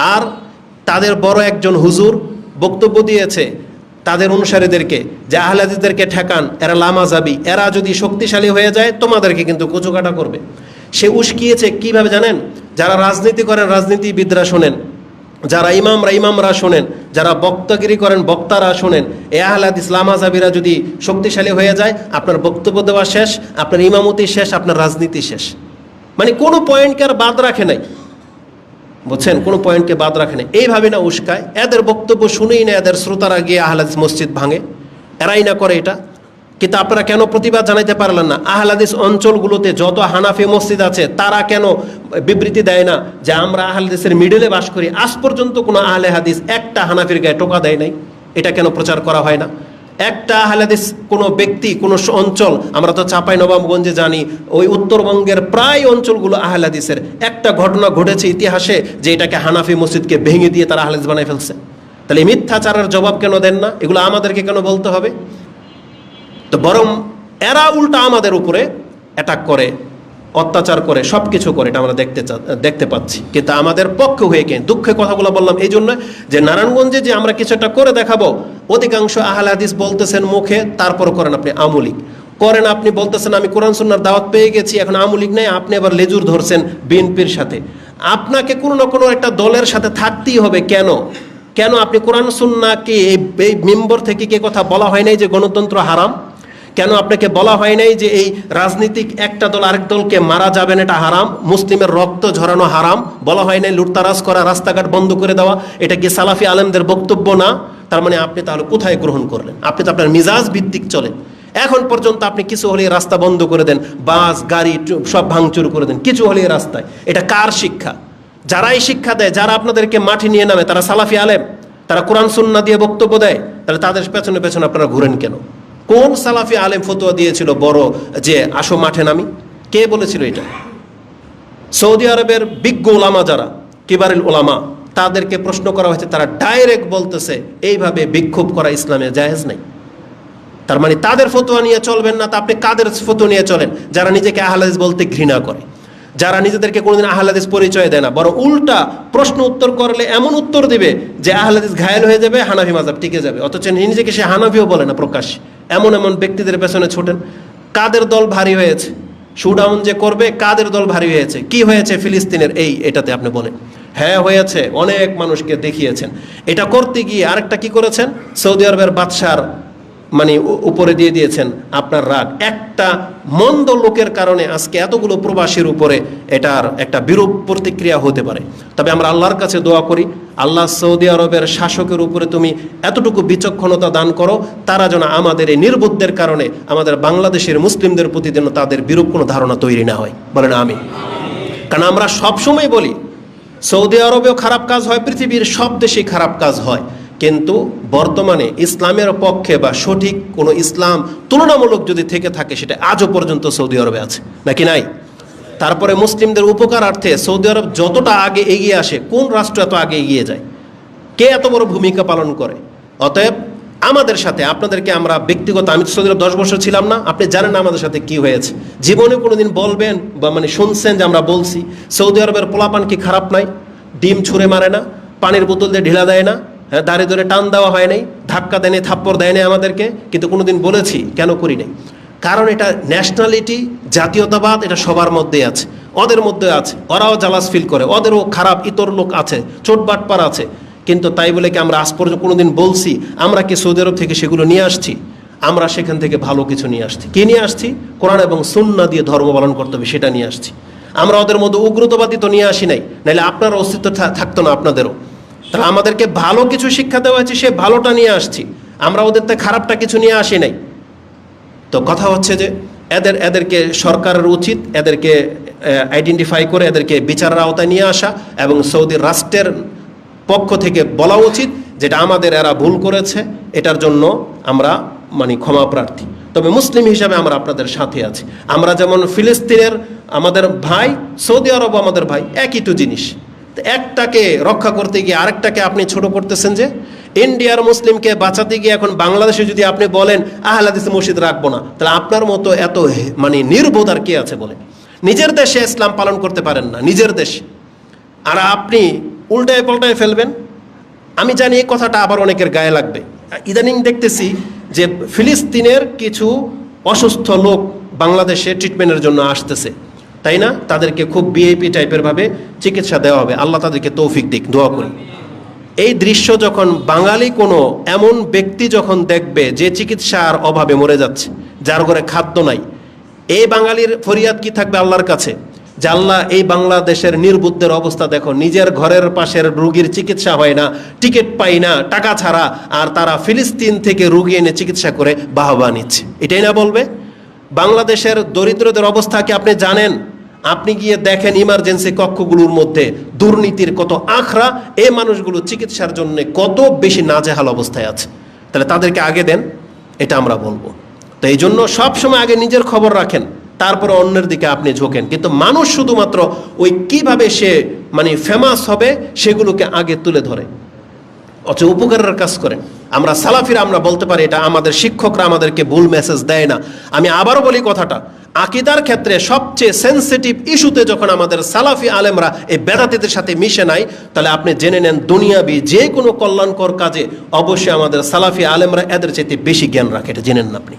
আর তাদের বড় একজন হুজুর বক্তব্য দিয়েছে তাদের অনুসারীদেরকে যে আহলাদিদেরকে ঠেকান, এরা লামাজাবি এরা যদি শক্তিশালী হয়ে যায়, তোমাদেরকে কিন্তু কুচুকাটা করবে। সে উস্কিয়েছে কীভাবে জানেন? যারা রাজনীতি করেন, রাজনীতিবিদরা শোনেন। যারা ইমামরা ইমামরা শোনেন। যারা বক্তগিরি করেন, বক্তারা শোনেন। এ আহলাদ ইসলাম আজাবিরা যদি শক্তিশালী হয়ে যায়, আপনার বক্তব্য দেওয়া শেষ, আপনার ইমামতি শেষ, আপনার রাজনীতি শেষ। মানে কোনো পয়েন্টকে আর বাদ রাখে নাই। বুঝছেন? কোনো পয়েন্টকে বাদ রাখে নাই এইভাবে না উস্কায়। এদের বক্তব্য শুনেই না এদের শ্রোতারা গিয়ে আহলাদিস মসজিদ ভাঙে। এরাই না করে এটা। কিন্তু আপনারা কেন প্রতিবাদ জানাইতে পারলেন না? আহলাদিস অঞ্চলগুলোতে যত হানাফি মসজিদ আছে, তারা কেন বিবৃতি দেয় না যে আমরা আহলাদিসের মিডলে বাস করি? আজ পর্যন্ত কোনো আহলে হাদিস একটা হানাফির গায়ে টোকা দেয় নাই। এটা কেন প্রচার করা হয় না? একটা আহলাদিস কোনো ব্যক্তি, কোনো অঞ্চল, আমরা তো চাপাই নবাবগঞ্জে জানি, ওই উত্তরবঙ্গের প্রায় অঞ্চলগুলো আহলাদিসের একটা ঘটনা ঘটেছে ইতিহাসে যে এটাকে হানাফি মসজিদকে ভেঙে দিয়ে তারা আহলাদিস বানায় ফেলছে। তাহলে মিথ্যাচারের জবাব কেন দেন না? এগুলো আমাদেরকে কেন বলতে হবে? তো বরং এরা উল্টা আমাদের উপরে অ্যাটাক করে। অত্যাচার করে সব কিছু করে, এটা আমরা দেখতে দেখতে পাচ্ছি। কিন্তু আমাদের পক্ষে হয়ে কে দুঃখের কথাগুলো বললাম এই জন্য যে নারায়ণগঞ্জে যে আমরা কিছু একটা করে দেখাবো, অধিকাংশ আহলে হাদিস বলতেছেন মুখে, তারপর করেন আপনি আমলিক। করেন আপনি বলতেছেন, আমি কোরআন সুন্নার দাওয়াত পেয়ে গেছি, এখন আমলিক নেই, আপনি আবার লেজুর ধরছেন বিএনপির সাথে। আপনাকে কোনো না কোনো একটা দলের সাথে থাকতেই হবে, কেন? কেন আপনি কোরআন সুন্নাকে এই মেম্বর থেকে কে কথা বলা হয় নাই যে গণতন্ত্র হারাম? কেন আপনাকে বলা হয় নাই যে এই রাজনীতিক একটা দল আরেক দলকে মারা যাবেন এটা হারাম? মুসলিমের রক্ত ঝরানো হারাম? বলা হয় নাই লুটতারাজ করা, রাস্তাঘাট বন্ধ করে দেওয়া? এটা কি সালাফি আলেমদের বক্তব্য না? তার মানে আপনি তাহলে কোথায় গ্রহণ করলেন? আপনি তো আপনার মিজাজ ভিত্তিক চলেন। এখন পর্যন্ত আপনি কিছু হলে রাস্তা বন্ধ করে দেন, বাস, গাড়ি সব ভাঙচুর করে দেন, কিছু হলে রাস্তায়। এটা কার শিক্ষা? যারাই শিক্ষা দেয়, যারা আপনাদেরকে মাঠে নিয়ে নামে, তারা সালাফি আলেম, তারা কোরআন সুন্না দিয়ে বক্তব্য দেয়, তাহলে তাদের পেছনে পেছনে আপনারা ঘুরেন কেন? কোন সালাফি আলেম ফতোয়া দিয়েছিল বড় যে আসো মাঠে নামি? কে বলেছিল এটা? সৌদি আরবের বিজ্ঞ ওলামা যারা, কিবারিল ওলামা, তাদেরকে প্রশ্ন করা হয়েছে, তারা ডাইরেক্ট বলতেছে, এইভাবে বিক্ষোভ করা ইসলামে জাহেজ নেই। তার মানে তাদের ফতোয়া নিয়ে চলবেন না, তা আপনি কাদের ফতোয়া নিয়ে চলেন? যারা নিজেকে আহলাদিস বলতে ঘৃণা করে। যারা নিজেদেরকে কোনোদিন আহলাদিস পরিচয় দেয় না, বরং উল্টা প্রশ্ন উত্তর করলে এমন উত্তর দিবে যে আহলাদিস ঘায়েল হয়ে যাবে, হানাফি মাজাব টিকে যাবে। অথচ নিজেকে সে হানাফিও বলে না প্রকাশ এমন এমন ব্যক্তিদের পেছনে ছোটেন। কাদের দল ভারী হয়েছে? শুডাউন যে করবে, কাদের দল ভারী হয়েছে? কি হয়েছে ফিলিস্তিনের? এই, এটাতে আপনি বলেন। হ্যাঁ হয়েছে। অনেক মানুষকে দেখিয়েছেন। এটা করতে গিয়ে আরেকটা কি করেছেন? সৌদি আরবের বাদশার মানে উপরে দিয়ে দিয়েছেন আপনার রাগ। একটা মন্দ লোকের কারণে আজকে এতগুলো প্রবাসীর উপরে এটার একটা বিরূপ প্রতিক্রিয়া হতে পারে। তবে আমরা আল্লাহর কাছে দোয়া করি, আল্লাহ সৌদি আরবের শাসকের উপরে তুমি এতটুকু বিচক্ষণতা দান করো, তারা যেন আমাদের এই নির্বুদ্ধের কারণে আমাদের বাংলাদেশের মুসলিমদের প্রতি যেন তাদের বিরূপ কোনো ধারণা তৈরি না হয়। বলেন আমি কারণ আমরা সবসময় বলি, সৌদি আরবেও খারাপ কাজ হয়, পৃথিবীর সব দেশেই খারাপ কাজ হয়। কিন্তু বর্তমানে ইসলামের পক্ষে বা সঠিক কোনো ইসলাম তুলনামূলক যদি থেকে থাকে, সেটা আজও পর্যন্ত সৌদি আরবে আছে। নাকি নাই? তারপরে মুসলিমদের উপকারার্থে সৌদি আরব যতটা আগে এগিয়ে আসে, কোন রাষ্ট্র এত আগে এগিয়ে যায়? কে এত বড় ভূমিকা পালন করে? অতএব আমাদের সাথে, আপনাদেরকে আমরা ব্যক্তিগত, আমি তো সৌদি আরব দশ বছর ছিলাম না, আপনি জানেন আমাদের সাথে কি হয়েছে। জীবনে কোনো দিন বলবেন বা মানে শুনছেন যে আমরা বলছি, সৌদি আরবের পোলাপান কি খারাপ নাই? ডিম ছুঁড়ে মারে না, পানির বোতল দিয়ে ঢিলা দেয় না হ্যাঁ দাঁড়িয়ে ধরে টান দেওয়া হয় নাই, ধাক্কা দেয়নি থাপ্পড় দেয় নাই আমাদেরকে, কিন্তু কোনোদিন বলেছি, কেন করি নাই। কারণ এটা ন্যাশনালিটি জাতীয়তাবাদ, এটা সবার মধ্যে আছে, ওদের মধ্যে আছে। ওরাও জালাস ফিল করে, ওদেরও খারাপ, ইতর লোক আছে চোটবাটপার আছে। কিন্তু তাই বলে কি আমরা আজ পর্যন্ত কোনোদিন বলছি, আমরা কি সৌদি আরব থেকে সেগুলো নিয়ে আসছি? আমরা সেখান থেকে ভালো কিছু নিয়ে আসছি। কি নিয়ে আসছি? কোরআন এবং সুন্না দিয়ে ধর্ম পালন করতে হবে, সেটা নিয়ে আসছি। আমরা ওদের মধ্যে উগ্রতবাদী তো নিয়ে আসি নাই, নাহলে আপনার অস্তিত্ব থাকতো না আপনাদেরও। তাহলে আমাদেরকে ভালো কিছু শিক্ষা দেওয়া হয়েছে, সে ভালোটা নিয়ে আসছি। আমরা ওদের থেকে খারাপটা কিছু নিয়ে আসি নাই। তো কথা হচ্ছে যে, এদের, এদেরকে সরকারের উচিত এদেরকে আইডেন্টিফাই করে এদেরকে বিচারের আওতায় নিয়ে আসা এবং সৌদি রাষ্ট্রের পক্ষ থেকে বলা উচিত যেটা আমাদের এরা ভুল করেছে, এটার জন্য আমরা মানে ক্ষমা প্রার্থী। তবে মুসলিম হিসাবে আমরা আপনাদের সাথে আছি। আমরা যেমন ফিলিস্তিনের আমাদের ভাই, সৌদি আরব আমাদের ভাই, একই তো জিনিস। তো একটাকে রক্ষা করতে গিয়ে আরেকটাকে আপনি ছোট করতেছেন যে ইন্ডিয়ার মুসলিমকে বাঁচাতে গিয়ে এখন বাংলাদেশে যদি আপনি বলেন আহলাদিস মসজিদ রাখব না, তাহলে আপনার মতো এত মানে নির্বোধ আর কে আছে বলে? নিজের দেশে ইসলাম পালন করতে পারেন না, নিজের দেশে। আর আপনি উল্টায় পাল্টায় ফেলবেন। আমি জানি এই কথাটা আবার অনেকের গায়ে লাগবে। ইদানিং দেখতেছি যে ফিলিস্তিনের কিছু অসুস্থ লোক বাংলাদেশে ট্রিটমেন্টের জন্য আসতেছে। তাই না? তাদেরকে খুব বিএপি টাইপের ভাবে চিকিৎসা দেওয়া হবে। আল্লাহ তাদেরকে তৌফিক দিক, দোয়া করি। এই দৃশ্য যখন বাঙালি কোনো এমন ব্যক্তি যখন দেখবে যে চিকিৎসার অভাবে মরে যাচ্ছে, যার ঘরে খাদ্য নাই, এই বাঙালির ফরিয়াদ কি থাকবে আল্লাহর কাছে? আল্লাহ এই বাংলাদেশের নির্বুদ্ধের অবস্থা দেখো, নিজের ঘরের পাশের রুগীর চিকিৎসা হয় না, টিকিট পাই না, টাকা ছাড়া, আর তারা ফিলিস্তিন থেকে রুগী এনে চিকিৎসা করে বাহবা নিচ্ছে। এটাই না বলবে? বাংলাদেশের দরিদ্রদের অবস্থা কি আপনি জানেন? আপনি গিয়ে দেখেন ইমার্জেন্সি কক্ষগুলোর মধ্যে দুর্নীতির কত আখড়া এই মানুষগুলো চিকিৎসার জন্য কত বেশি নাজেহাল অবস্থায় আছে। তাহলে তাদেরকে আগে দেন, এটা আমরা বলব। তো এই জন্য সবসময় আগে নিজের খবর রাখেন, তারপরে অন্যের দিকে আপনি ঝোঁকেন। কিন্তু মানুষ শুধুমাত্র ওই কীভাবে সে মানে ফেমাস হবে, সেগুলোকে আগে তুলে ধরে। অথচ উপকারের কাজ করেন। আমরা সালাফিরা আমরা বলতে পারি এটা আমাদের শিক্ষকরা আমাদেরকে ভুল মেসেজ দেয় না। আমি আবারও বলি কথাটা, আকিদার ক্ষেত্রে সবচেয়ে সেন্সিটিভ ইস্যুতে যখন আমাদের সালাফি আলেমরা এই বেদাতিদের সাথে মিশে নাই, তাহলে আপনি জেনে নেন দুনিয়াবি যে কোনো কল্যাণকর কাজে অবশ্যই আমাদের সালাফি আলেমরা এদের চাইতে বেশি জ্ঞান রাখে, এটা জেনেন না আপনি।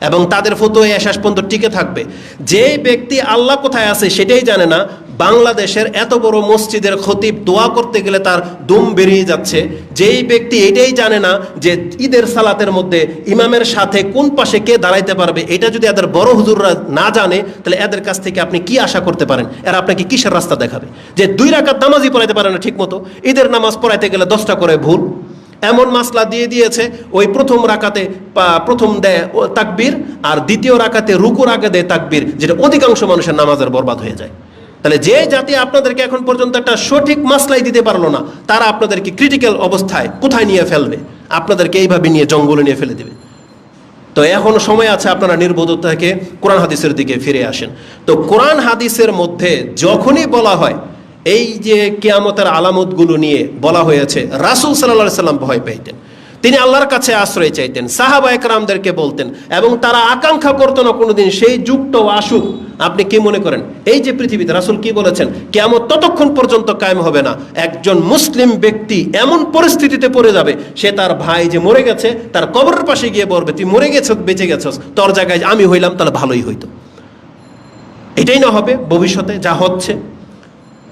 এবং তাদের ফটো এই শেষ পর্যন্ত টিকে থাকবে। যে ব্যক্তি আল্লাহ কোথায় আছে সেটাই জানে না। বাংলাদেশের এত বড় মসজিদের খতিব দোয়া করতে গেলে তার দুম বেরিয়ে যাচ্ছে। যেই ব্যক্তি এটাই জানে না যে ঈদের সালাতের মধ্যে ইমামের সাথে কোন পাশে কে দাঁড়াইতে পারবে, এটা যদি এদের বড় হুজুররা না জানে, তাহলে এদের কাছ থেকে আপনি কি আশা করতে পারেন? এরা আপনাকে কিসের রাস্তা দেখাবে? যে দুই রাকাত নামাজই পড়াইতে পারে না ঠিক মতো ঈদের নামাজ পড়াইতে গেলে দশটা করে ভুল। এমন মাসলা দিয়ে দিয়েছে, ওই প্রথম রাকাতে প্রথম দেয় তাকবীর, আর দ্বিতীয় রাকাতে রুকুর আগে দেয় তাকবীর, যেটা অধিকাংশ মানুষের নামাজের বরবাদ হয়ে যায়। তাহলে যে জাতি আপনাদেরকে এখন পর্যন্ত একটা সঠিক মাসলাই দিতে পারল না, তারা আপনাদেরকে ক্রিটিক্যাল অবস্থায় কোথায় নিয়ে ফেলবে? আপনাদেরকে এইভাবে নিয়ে জঙ্গলে নিয়ে ফেলে দেবে। তো এখনও সময় আছে আপনারা নির্বোধতা থেকে কোরআন হাদিসের দিকে ফিরে আসেন। তো কোরআন হাদিসের মধ্যে যখনই বলা হয় এই যে কেয়ামতের আলামতগুলো নিয়ে বলা হয়েছে, রাসুল সাল্লাহ সাল্লাম ভয় পেতেন। তিনি আল্লাহর কাছে আশ্রয় চাইতেন, সাহাবা একরামদেরকে বলতেন, এবং তারা আকাঙ্ক্ষা করতো না কোনোদিন সেই যুগটাও আসুক। আপনি কি মনে করেন? এই যে পৃথিবীতে রাসুল কি বলেছেন? কেমন ততক্ষণ পর্যন্ত কায়েম হবে না। একজন মুসলিম ব্যক্তি এমন পরিস্থিতিতে পড়ে যাবে, সে তার ভাই যে মরে গেছে, তার কবরের পাশে গিয়ে বলবে, তুই মরে গেছ, বেঁচে গেছস, তোর জায়গায় আমি হইলাম, তাহলে ভালোই হইতো। এটাই না হবে, ভবিষ্যতে যা হচ্ছে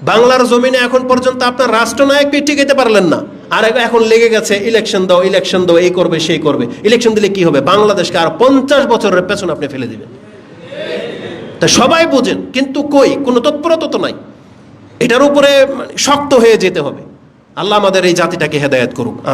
বাংলার জমিনে এখন পর্যন্ত আপনার রাষ্ট্রনায়ক টিকাইতে পারলেন না। আর এখন লেগে গেছে, ইলেকশন দাও ইলেকশন দাও, এই করবে, সেই করবে। ইলেকশন দিলে কি হবে? বাংলাদেশকে আর পঞ্চাশ বছরের পেছনে আপনি ফেলে দিবেন। তা সবাই বোঝেন, কিন্তু কই? কোনো তৎপরতা তো নাই। এটার উপরে মানে শক্ত হয়ে যেতে হবে। আল্লাহ আমাদের এই জাতিটাকে হেদায়ত করুক।